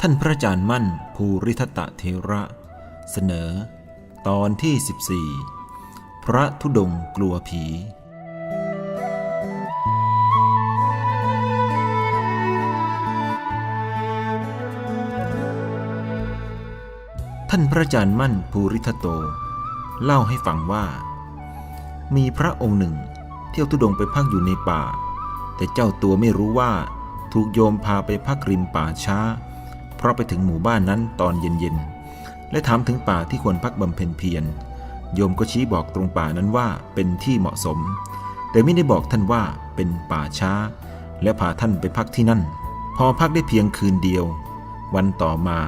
ท่านพระอาจารย์มั่นภูริทัตะเทระ เสนอ ตอนที่ 14 พระธุดงกลัวผี ท่านพระอาจารย์มั่นภูริทัตโต เล่าให้ฟังว่า มีพระองค์หนึ่ง เที่ยวธุดงไปพักอยู่ในป่า แต่เจ้าตัวไม่รู้ว่า ถูกโยมพาไปพักริมป่าช้า เพราะไปถึงหมู่บ้านนั้นตอนเย็นๆ และถามถึงป่าที่ควรพักบำเพ็ญเพียร โยมก็ชี้บอกตรงป่านั้นว่าเป็นที่เหมาะสม แต่ไม่ได้บอกท่านว่าเป็นป่าช้า และพาท่านไปพักที่นั่น พอพักได้เพียงคืนเดียว วันต่อมา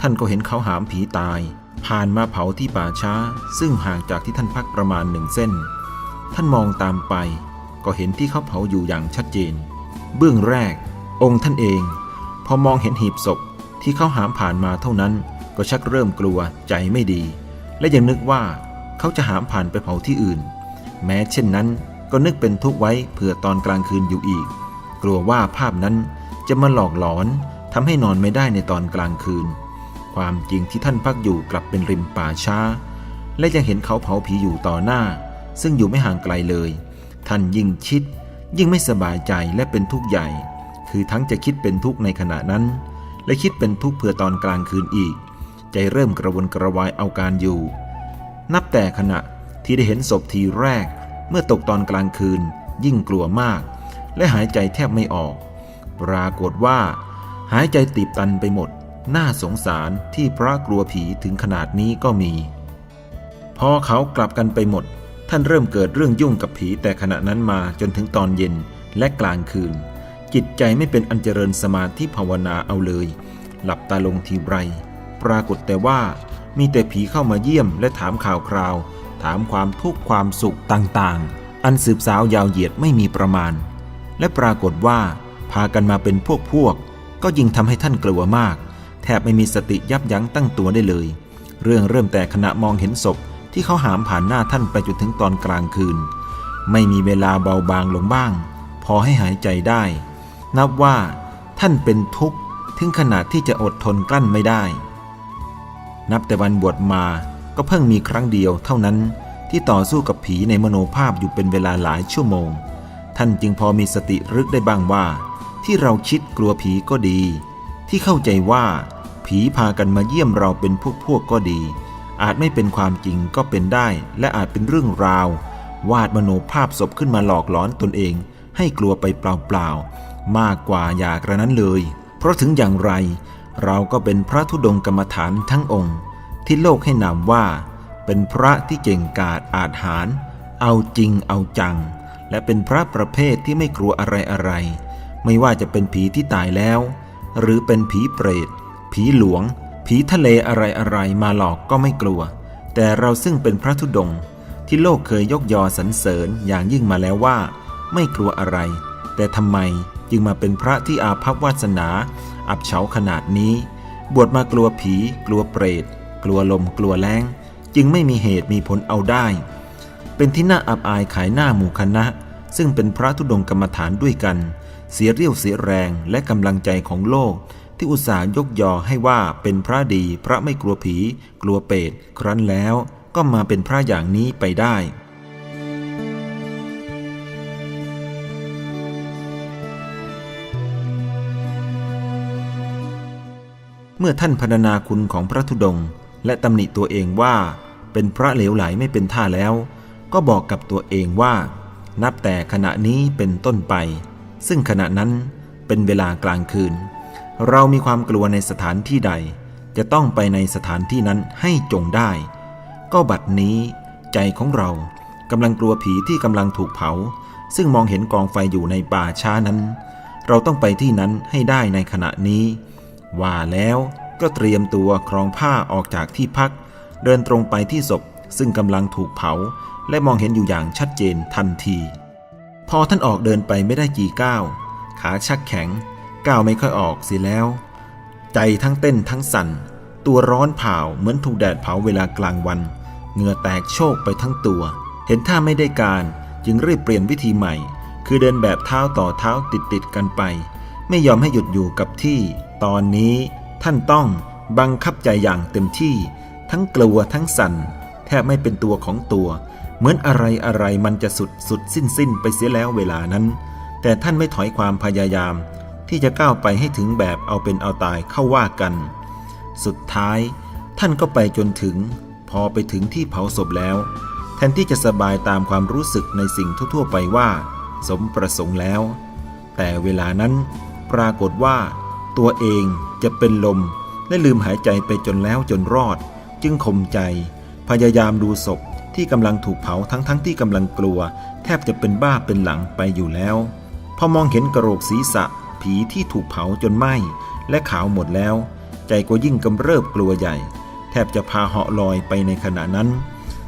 ท่านก็เห็นเขาหามผีตาย ผ่านมาเผาที่ป่าช้า ซึ่งห่างจากที่ท่านพักประมาณหนึ่งเส้น ท่านมองตามไป ก็เห็นที่เขาเผาอยู่อย่างชัดเจน เบื้องแรก องค์ท่านเอง พอมองเห็นหีบศพที่เขาหามผ่านมาเท่านั้น ก็ชักเริ่มกลัวใจไม่ดี และยังนึกว่าเขาจะหามผ่านไปเผาที่อื่น แม้เช่นนั้นก็นึกเป็นทุกข์ไว้เผื่อตอนกลางคืนอยู่อีก กลัวว่าภาพนั้นจะมาหลอกหลอนทำให้นอนไม่ได้ในตอนกลางคืน ความจริงที่ท่านพักอยู่กลับเป็นริมป่าช้า และยังเห็นเขาเผาผีอยู่ต่อหน้า ซึ่งอยู่ไม่ห่างไกลเลย ท่านยิ่งคิด ยิ่งไม่สบายใจและเป็นทุกข์ใหญ่ คือทั้งจะคิดเป็นทุกข์ในขณะนั้น และคิดเป็นทุกข์เพื่อตอนกลางคืนอีก ใจเริ่มกระวนกระวายเอาการอยู่ นับแต่ขณะที่ได้เห็นศพทีแรก เมื่อตกตอนกลางคืน ยิ่งกลัวมาก และหายใจแทบไม่ออก ปรากฏว่า หายใจตีบตันไปหมด น่าสงสารที่พระกลัวผีถึงขนาดนี้ก็มี พอเขากลับกันไปหมด ท่านเริ่มเกิดเรื่องยุ่งกับผีแต่ขณะนั้นมาจนถึงตอนเย็นและกลางคืน จิตใจไม่เป็นอันเจริญสมาธิภาวนาเอาเลย หลับตาลงทีไร ปรากฏแต่ว่า มีแต่ผีเข้ามาเยี่ยมและถามข่าวคราว ถามความทุกข์ความสุขต่างๆ อันสืบสาวยาวเหยียดไม่มีประมาณ และปรากฏว่า พากันมาเป็นพวกพวกๆก็ยิ่งทำให้ท่านกลัวมาก แทบไม่มีสติยับยั้งตั้งตัวได้เลย เรื่องเริ่มแต่ขณะมองเห็นศพ ที่เขาหามผ่านหน้าท่านไปจนถึงตอนกลางคืน ไม่มีเวลาเบาบางลงบ้าง พอให้หายใจได้ นับว่าท่านเป็นทุกข์ถึงขนาดที่จะอดทนกลั้นไม่ได้ นับแต่วันบวชมาก็เพิ่งมีครั้งเดียวเท่านั้นที่ต่อสู้กับผีในมโนภาพอยู่เป็นเวลาหลายชั่วโมง ท่านจึงพอมีสติรึกได้บ้างว่า ที่เราคิดกลัวผีก็ดี ที่เข้าใจว่า ผีพากันมาเยี่ยมเราเป็นพวกพวกก็ดี อาจไม่เป็นความจริงก็เป็นได้ และอาจเป็นเรื่องราว วาดมโนภาพศพขึ้นมาหลอกหลอนตนเอง ให้กลัวไปเปล่าๆมากกว่าอยากระนั้นเลย เพราะถึงอย่างไร เราก็เป็นพระธุดงค์กรรมฐานทั้งองค์ ที่โลกให้นามว่า เป็นพระที่เก่งกาจอาจหารเอาจริงเอาจัง และเป็นพระประเภทที่ไม่กลัวอะไรอะไร ไม่ว่าจะเป็นผีที่ตายแล้ว หรือเป็นผีเปรต ผีหลวง ผีทะเลอะไรอะไรมาหลอกก็ไม่กลัว แต่เราซึ่งเป็นพระธุดงค์ที่โลกเคยยกยอสรรเสริญอย่างยิ่งมาแล้วว่า ไม่กลัวอะไร แต่ทำไมจึงมาเป็นพระที่อาภัพวาสนา อับเฉาขนาดนี้ บวชมากลัวผี กลัวเปรต กลัวลมกลัวแรงจึงไม่มีเหตุมีผลเอาได้ เป็นที่น่าอับอายขายหน้าหมู่คณะ ซึ่งเป็นพระธุดงกรรมฐานด้วยกัน เสียเรี่ยวเสียแรงและกำลังใจของโลก ที่อุตส่าห์ยกยอให้ว่าเป็นพระดีพระไม่กลัวผี กลัวเปรตครั้นแล้วก็มาเป็นพระอย่างนี้ไปได้ เมื่อท่านพรรณนาคุณของพระธุดงค์และตำหนิตัวเองว่า เป็นพระเหลวไหลไม่เป็นท่าแล้ว ก็บอกกับตัวเองว่า นับแต่ขณะนี้เป็นต้นไป ซึ่งขณะนั้นเป็นเวลากลางคืน เรามีความกลัวในสถานที่ใด จะต้องไปในสถานที่นั้นให้จงได้ ก็บัดนี้ใจของเรากำลังกลัวผีที่กำลังถูกเผา ซึ่งมองเห็นกองไฟอยู่ในป่าช้านั้น เราต้องไปที่นั้นให้ได้ในขณะนี้ ว่าแล้วก็เตรียมตัวครองผ้าออกจากที่พัก เดินตรงไปที่ศพซึ่งกำลังถูกเผา และมองเห็นอยู่อย่างชัดเจนทันที พอท่านออกเดินไปไม่ได้กี่ก้าว ขาชักแข็ง ก้าวไม่ค่อยออกสียแล้ว ใจทั้งเต้นทั้งสั่น ตัวร้อนเผาเหมือนถูกแดดเผาเวลากลางวัน เหงื่อแตกโชกไปทั้งตัว เห็นท่าไม่ได้การจึงรีบเปลี่ยนวิธีใหม่ คือเดินแบบเท้าต่อเท้าติดติดกันไป ไม่ยอมให้หยุดอยู่กับที่ ตอนนี้ทท่านต้องบังคับใจอย่างเต็มที่ ทั้งกลัวทั้งสั่น แทบไม่เป็นตัวของตัว เหมือนอะไรอะไรมันจะสุดสุดสิ้นสิ้นไปเสียแล้วเวลานั้น แต่ท่านไม่ถอยความพยายาม ที่จะก้าวไปให้ถึงแบบเอาเป็นเอาตายเข้าว่ากัน สุดท้ายท่านก็ไปจนถึง พอไปถึงที่เผาศพแล้ว แทนที่จะสบายตามความรู้สึกในสิ่งทั่วๆไปว่า สมประสงค์แล้ว แต่เวลานั้นปรากฏว่า ตัวเองจะเป็นลมและลืมหายใจไปจนแล้วจนรอด จึงข่มใจ พยายามดูศพที่กำลังถูกเผาทั้งๆทที่กำลังกลัว แทบจะเป็นบ้าเป็นหลังไปอยู่แล้ว พอมองเห็นกระโหลกศีรษะ ผีที่ถูกเผาจนไหม้และขาวหมดแล้ว ใจก็ยิ่งกำเริบกลัวใหญ่ แทบจะพาเหาะลอยไปในขณะนั้น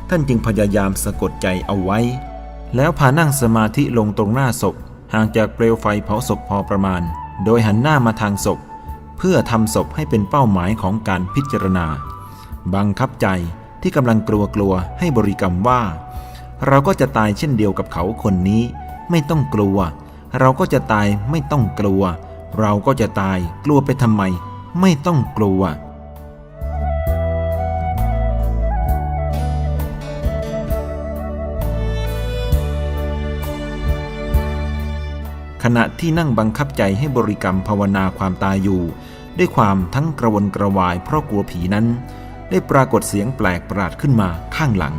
ท่านจึงพยายามสะกดใจเอาไว้ แล้วพานั่งสมาธิลงตรงหน้าศพ ห่างจากเปลวไฟเผาศพพอประมาณ โดยหันหน้ามาทางศพ เพื่อทำศพให้เป็นเป้าหมายของการพิจารณา บังคับใจที่กำลังกลัวกลัวๆให้บริกรรมว่า เราก็จะตายเช่นเดียวกับเขาคนนี้ ไม่ต้องกลัว เราก็จะตายไม่ต้องกลัว เราก็จะตายกลัวไปทำไม ไม่ต้องกลัว ขณะที่นั่งบังคับใจให้บริกรรมภาวนาความตายอยู่ ด้วยความทั้งกระวนกระวายเพราะกลัวผีนั้น ได้ปรากฏเสียงแปลกประหลาดขึ้นมาข้างหลัง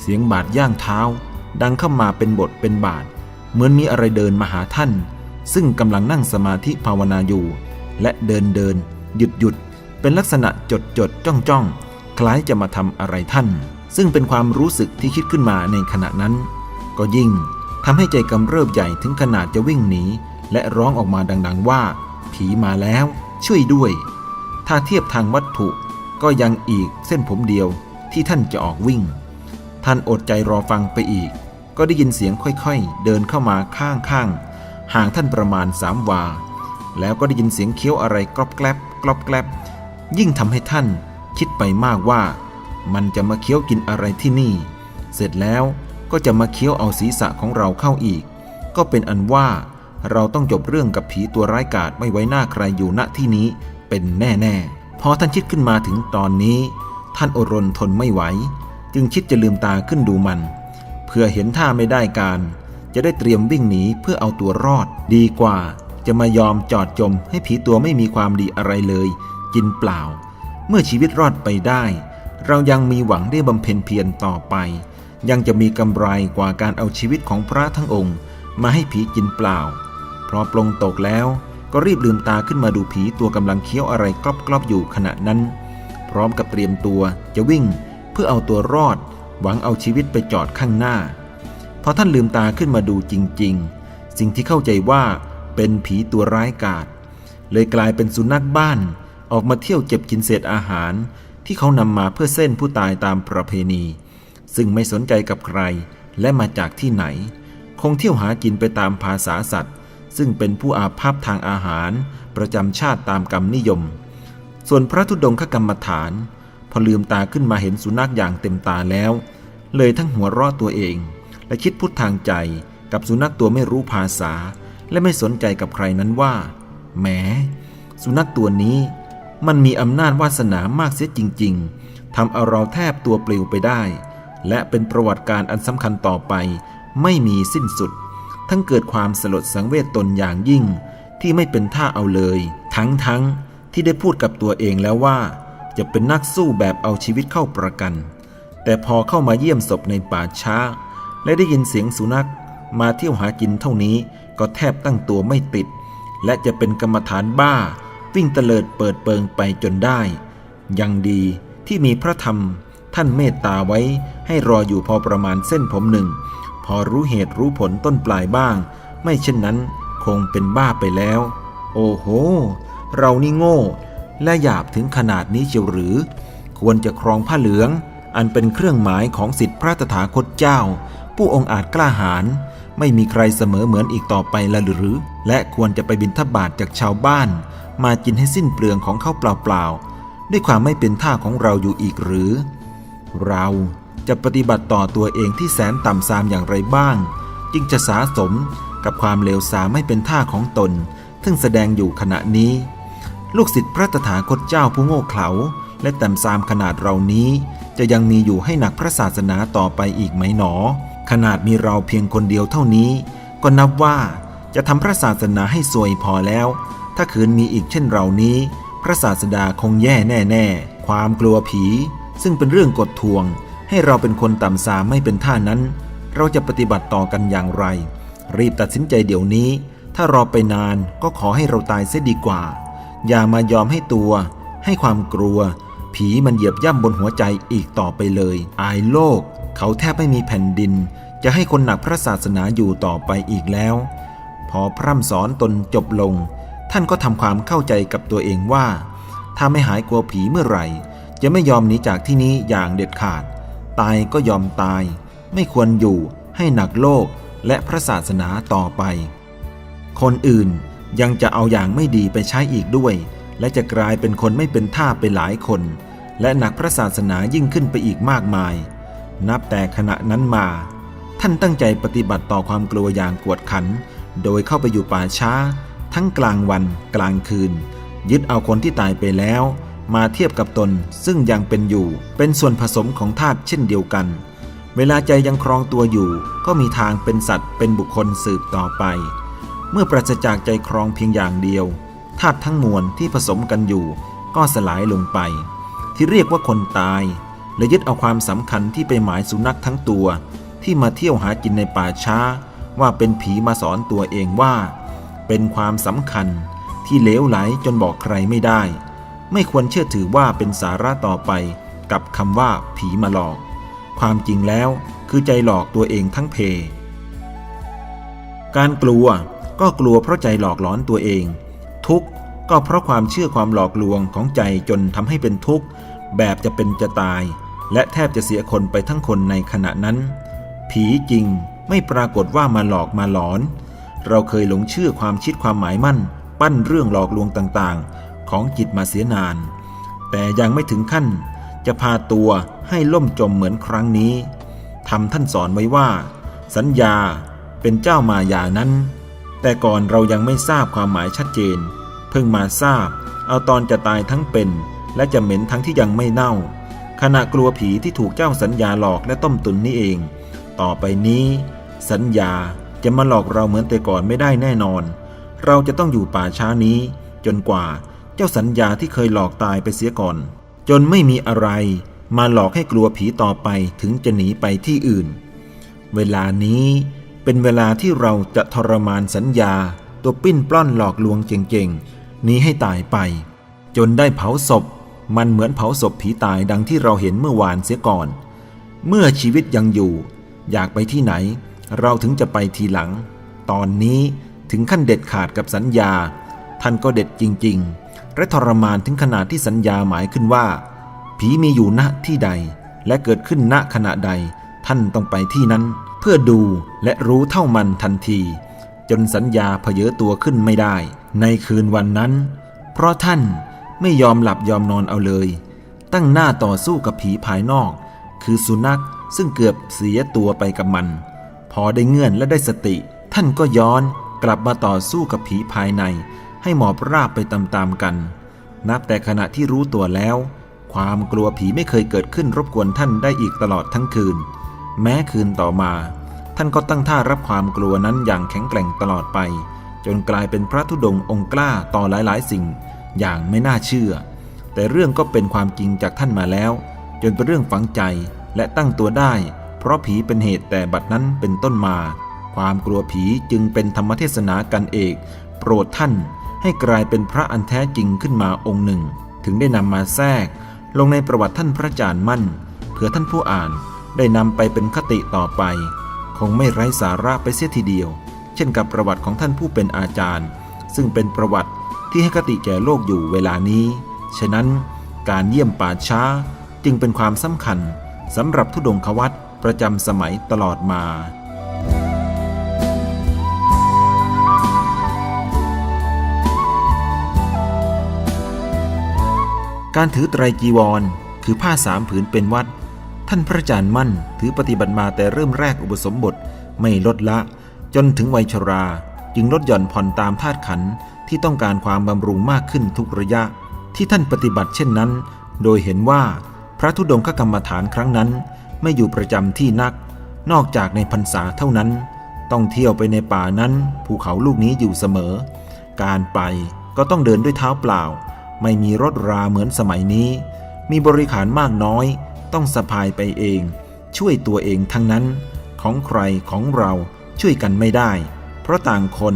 เสียงบาดย่างเท้า ดังเข้ามาเป็นบทเป็นบาท เหมือนมีอะไรเดินมาหาท่าน ซึ่งกำลังนั่งสมาธิภาวนาอยู่ และเดินเดิน หยุดหยุดเป็นลักษณะจดจดจ้องจ้องคล้ายจะมาทำอะไรท่าน ซึ่งเป็นความรู้สึกที่คิดขึ้นมาในขณะนั้น ก็ยิ่งทำให้ใจกำเริบใหญ่ถึงขนาดจะวิ่งหนีและร้องออกมาดัง ๆ ว่า ผีมาแล้ว ช่วยด้วย ถ้าเทียบทางวัตถุก็ยังอีกเส้นผมเดียวที่ท่านจะออกวิ่ง ท่านอดใจรอฟังไปอีก ก็ได้ยินเสียงค่อยๆ เดินเข้ามาข้างๆ ห่างท่านประมาณสามวา แล้วก็ได้ยินเสียงเคี้ยวอะไรกรอบแกลบกรอบแกลบ ยิ่งทำให้ท่านคิดไปมากว่า มันจะมาเคี้ยวกินอะไรที่นี่ เสร็จแล้วก็จะมาเคี้ยวเอาศีรษะของเราเข้าอีก ก็เป็นอันว่าเราต้องจบเรื่องกับผีตัวร้ายกาจไม่ไว้หน้าใครอยู่ณที่นี้เป็นแน่ๆ พอท่านคิดขึ้นมาถึงตอนนี้ ท่านอดรนทนไม่ไหว จึงคิดจะลืมตาขึ้นดูมัน เพื่อเห็นท่าไม่ได้การ จะได้เตรียมวิ่งหนีเพื่อเอาตัวรอด ดีกว่า จะมายอมจอดจมให้ผีตัวไม่มีความดีอะไรเลย กินเปล่า เมื่อชีวิตรอดไปได้ เรายังมีหวังได้บำเพ็ญเพียรต่อไป ยังจะมีกำไรกว่าการเอาชีวิตของพระทั้งองค์ มาให้ผีกินเปล่าพอปลงตกแล้วก็รีบลืมตาขึ้นมาดูผีตัวกำลังเคี้ยวอะไรกรอบๆอยู่ขณะนั้น พร้อมกับเตรียมตัวจะวิ่งเพื่อเอาตัวรอด หวังเอาชีวิตไปจอดข้างหน้า พอท่านลืมตาขึ้นมาดูจริง ๆ สิ่งที่เข้าใจว่าเป็นผีตัวร้ายกาจเลยกลายเป็นสุนัขบ้าน ออกมาเที่ยวเจ็บกินเศษอาหาร ที่เขานำมาเพื่อเส้นผู้ตายตามประเพณี ซึ่งไม่สนใจกับใครและมาจากที่ไหน คงเที่ยวหากินไปตามภาษาสัตว์ ซึ่งเป็นผู้อาภัพทางอาหาร ประจำชาติตามกรรมนิยม ส่วนพระธุดงคกรรมฐาน อลืมตาขึ้นมาเห็นสุนัขอย่างเต็มตาแล้ว เลยทั้งหัวเราะตัวเอง และคิดพูดทางใจกับสุนัขตัวไม่รู้ภาษา และไม่สนใจกับใครนั้นว่าแหมสุนัขตัวนี้มันมีอำนาจวาสนามากเสียจริง ๆทำเอาเราแทบตัวปลิวไปได้ และเป็นประวัติการอันสำคัญต่อไป ไม่มีสิ้นสุด ทั้งเกิดความสลดสังเวชตนอย่างยิ่ง ที่ไม่เป็นท่าเอาเลย ทั้งทั้งที่ได้พูดกับตัวเองแล้วว่า จะเป็นนักสู้แบบเอาชีวิตเข้าประกัน แต่พอเข้ามาเยี่ยมศพในป่าช้า และได้ยินเสียงสุนัข มาเที่ยวหากินเท่านี้ก็แทบตั้งตัวไม่ติด และจะเป็นกรรมฐานบ้า วิ่งเตลิดเปิดเปิงไปจนได้ ยังดีที่มีพระธรรม ท่านเมตตาไว้ให้รออยู่พอประมาณเส้นผมหนึ่ง พอรู้เหตุรู้ผลต้นปลายบ้าง ไม่เช่นนั้นคงเป็นบ้าไปแล้ว โอ้โห เรานี่โง่ และหยาบถึงขนาดนี้เชียวหรือ ควรจะครองผ้าเหลือง อันเป็นเครื่องหมายของสิทธิพระตถาคตเจ้า ผู้องค์อาจกล้าหาญไม่มีใครเสมอเหมือนอีกต่อไปละหรือ และควรจะไปบินทบาทจากชาวบ้าน มากินให้สิ้นเปลืองของเขาเปล่าๆด้วยความไม่เป็นท่าของเราอยู่อีกหรือ เราจะปฏิบัติต่อตัวเองที่แสนต่ำทรามอย่างไรบ้าง จึงจะสาสมกับความเลวทรามไม่เป็นท่าของตน ซึ่งแสดงอยู่ขณะนี้ ลูกศิษย์พระตถาคตเจ้าผู้โง่เขลาและแต้มซามขนาดเรานี้ จะยังมีอยู่ให้หนักพระศาสนาต่อไปอีกไหมหนอ ขนาดมีเราเพียงคนเดียวเท่านี้ ก็นับว่าจะทำพระศาสนาให้สวยพอแล้ว ถ้าขืนมีอีกเช่นเรานี้ พระศาสดาคงแย่แน่ ๆ ความกลัวผี ซึ่งเป็นเรื่องกดทวง ให้เราเป็นคนต่ำสามไม่เป็นท่านั้น เราจะปฏิบัติต่อกันอย่างไร รีบตัดสินใจเดี๋ยวนี้ ถ้ารอไปนานก็ขอให้เราตายเสียดีกว่า อย่ามายอมให้ตัว ให้ความกลัว ผีมันเหยียบย่ำบนหัวใจอีกต่อไปเลย อายโลก เขาแทบไม่มีแผ่นดิน จะให้คนหนักพระศาสนาอยู่ต่อไปอีกแล้ว พอพร่ำสอนตนจบลง ท่านก็ทำความเข้าใจกับตัวเองว่า ถ้าไม่หายกลัวผีเมื่อไหร่ จะไม่ยอมหนีจากที่นี้อย่างเด็ดขาด ตายก็ยอมตาย ไม่ควรอยู่ให้หนักโลกและพระศาสนาต่อไป คนอื่น ยังจะเอาอย่างไม่ดีไปใช้อีกด้วย และจะกลายเป็นคนไม่เป็นท่าไปหลายคน และหนักพระศาสนายิ่งขึ้นไปอีกมากมาย นับแต่ขณะนั้นมา ท่านตั้งใจปฏิบัติต่อความกลัวอย่างกวดขัน โดยเข้าไปอยู่ป่าช้า ทั้งกลางวัน กลางคืน ยึดเอาคนที่ตายไปแล้ว มาเทียบกับตนซึ่งยังเป็นอยู่ เป็นส่วนผสมของธาตุเช่นเดียวกัน เวลาใจยังครองตัวอยู่ ก็มีทางเป็นสัตว์เป็นบุคคลสืบต่อไป เมื่อปราศจากใจครองเพียงอย่างเดียวธาตุทั้งมวลที่ผสมกันอยู่ ก็สลายลงไป ที่เรียกว่าคนตาย และยึดเอาความสำคัญที่ไปหมายสุนัขทั้งตัว ที่มาเที่ยวหากินในป่าช้า ว่าเป็นผีมาสอนตัวเองว่า เป็นความสำคัญที่เลวไหลจนบอกใครไม่ได้ ไม่ควรเชื่อถือว่าเป็นสาระต่อไปกับคำว่าผีมาหลอก ความจริงแล้วคือใจหลอกตัวเองทั้งเพ การกลัว ก็กลัวเพราะใจหลอกหลอนตัวเอง ทุกข์ก็เพราะความเชื่อความหลอกลวงของใจจนทำให้เป็นทุกข์ แบบจะเป็นจะตาย และแทบจะเสียคนไปทั้งคนในขณะนั้น ผีจริงไม่ปรากฏว่ามาหลอกมาหลอน เราเคยหลงเชื่อความคิดความหมายมั่น ปั้นเรื่องหลอกลวงต่างๆ ของจิตมาเสียนาน แต่ยังไม่ถึงขั้น จะพาตัวให้ล่มจมเหมือนครั้งนี้ทำท่านสอนไว้ว่า สัญญาเป็นเจ้ามายานั้น แต่ก่อนเรายังไม่ทราบความหมายชัดเจน เพิ่งมาทราบ เอาตอนจะตายทั้งเป็น และจะเหม็นทั้งที่ยังไม่เน่า ขณะกลัวผีที่ถูกเจ้าสัญญาหลอกและต้มตุนนี่เอง ต่อไปนี้ สัญญาจะมาหลอกเราเหมือนแต่ก่อนไม่ได้แน่นอน เราจะต้องอยู่ป่าช้านี้ จนกว่าเจ้าสัญญาที่เคยหลอกตายไปเสียก่อน จนไม่มีอะไร มาหลอกให้กลัวผีต่อไปถึงจะหนีไปที่อื่น เวลานี้ เป็นเวลาที่เราจะทรมานสัญญา ตัวปิ้นปล้อนหลอกลวงเก่งๆ นี้ให้ตายไป จนได้เผาศพ มันเหมือนเผาศพผีตายดังที่เราเห็นเมื่อวานเสียก่อน เมื่อชีวิตยังอยู่ อยากไปที่ไหน เราถึงจะไปทีหลัง ตอนนี้ถึงขั้นเด็ดขาดกับสัญญา ท่านก็เด็ดจริงๆ และทรมานถึงขนาดที่สัญญาหมายขึ้นว่า ผีมีอยู่ณที่ใด และเกิดขึ้นณขณะใด ท่านต้องไปที่นั้นเพื่อดูและรู้เท่ามันทันที จนสัญญาเพเยอตัวขึ้นไม่ได้ ในคืนวันนั้น เพราะท่านไม่ยอมหลับยอมนอนเอาเลย ตั้งหน้าต่อสู้กับผีภายนอก คือสุนัขซึ่งเกือบเสียตัวไปกับมัน พอได้เงื่อนและได้สติ ท่านก็ย้อนกลับมาต่อสู้กับผีภายใน ให้หมอบราบไปตามๆกัน นับแต่ขณะที่รู้ตัวแล้ว ความกลัวผีไม่เคยเกิดขึ้นรบกวนท่านได้อีกตลอดทั้งคืน แม้คืนต่อมา ท่านก็ตั้งท่ารับความกลัวนั้นอย่างแข็งแกร่งตลอดไป จนกลายเป็นพระธุดงค์องค์กล้าต่อหลายๆ สิ่ง อย่างไม่น่าเชื่อ แต่เรื่องก็เป็นความจริงจากท่านมาแล้ว จนเป็นเรื่องฝังใจและตั้งตัวได้ เพราะผีเป็นเหตุแต่บัดนั้นเป็นต้นมา ความกลัวผีจึงเป็นธรรมเทศนากันเอก โปรดท่านให้กลายเป็นพระอันแท้จริงขึ้นมาองค์หนึ่ง ถึงได้นำมาแทรก ลงในประวัติท่านพระจารย์มั่นเพื่อท่านผู้อ่าน ได้นำไปเป็นคติต่อไป คงไม่ไร้สาระไปเสียทีเดียว เช่นกับประวัติของท่านผู้เป็นอาจารย์ ซึ่งเป็นประวัติที่ให้คติแก่โลกอยู่เวลานี้ ฉะนั้นการเยี่ยมป่าช้าจึงเป็นความสำคัญสำหรับทุดงควัตประจำสมัยตลอดมาการถือไตรจีวร คือผ้าสามผืนเป็นวัด ท่านพระอาจารย์มั่นถือปฏิบัติมาแต่เริ่มแรกอุปสมบทไม่ลดละ จนถึงวัยชรา จึงลดหย่อนผ่อนตามธาตุขันที่ต้องการความบำรุงมากขึ้นทุกระยะ ที่ท่านปฏิบัติเช่นนั้น โดยเห็นว่าพระธุดงคกรรมฐานครั้งนั้น ไม่อยู่ประจำที่นัก นอกจากในพรรษาเท่านั้น ต้องเที่ยวไปในป่านั้นภูเขาลูกนี้อยู่เสมอ การไปก็ต้องเดินด้วยเท้าเปล่า ไม่มีรถราเหมือนสมัยนี้ มีบริขารมากน้อย ต้องสะพายไปเอง ช่วยตัวเองทั้งนั้น ของใครของเราช่วยกันไม่ได้ เพราะต่างคน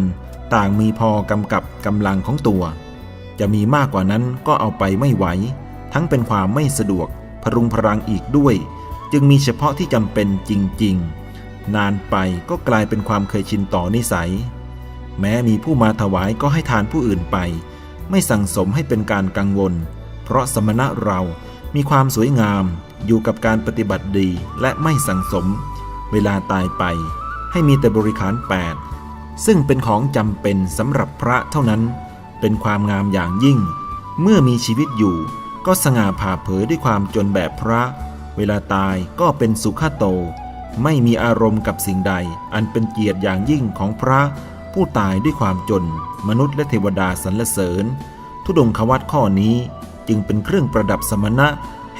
ต่างมีพอกำกับกำลังของตัว จะมีมากกว่านั้นก็เอาไปไม่ไหว ทั้งเป็นความไม่สะดวกพรุงพรังอีกด้วย จึงมีเฉพาะที่จำเป็นจริง ๆ นานไปก็กลายเป็นความเคยชินต่อนิสัย แม้มีผู้มาถวายก็ให้ทานผู้อื่นไป ไม่สั่งสมให้เป็นการกังวล เพราะสมณะเรามีความสวยงาม อยู่กับการปฏิบัติดีและไม่สังสม เวลาตายไป ให้มีแต่บริขารแปดซึ่งเป็นของจำเป็นสำหรับพระเท่านั้น เป็นความงามอย่างยิ่ง เมื่อมีชีวิตอยู่ ก็สง่าผ่าเผยด้วยความจนแบบพระ เวลาตายก็เป็นสุขโต ไม่มีอารมณ์กับสิ่งใด อันเป็นเกียรติอย่างยิ่งของพระผู้ตายด้วยความจน มนุษย์และเทวดาสรรเสริญ ทุดงควัตข้อนี้จึงเป็นเครื่องประดับสมณะ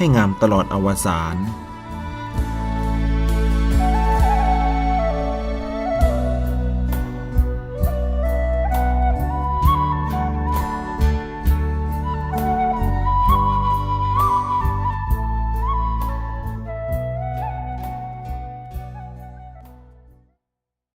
ให้งามตลอดอวสาน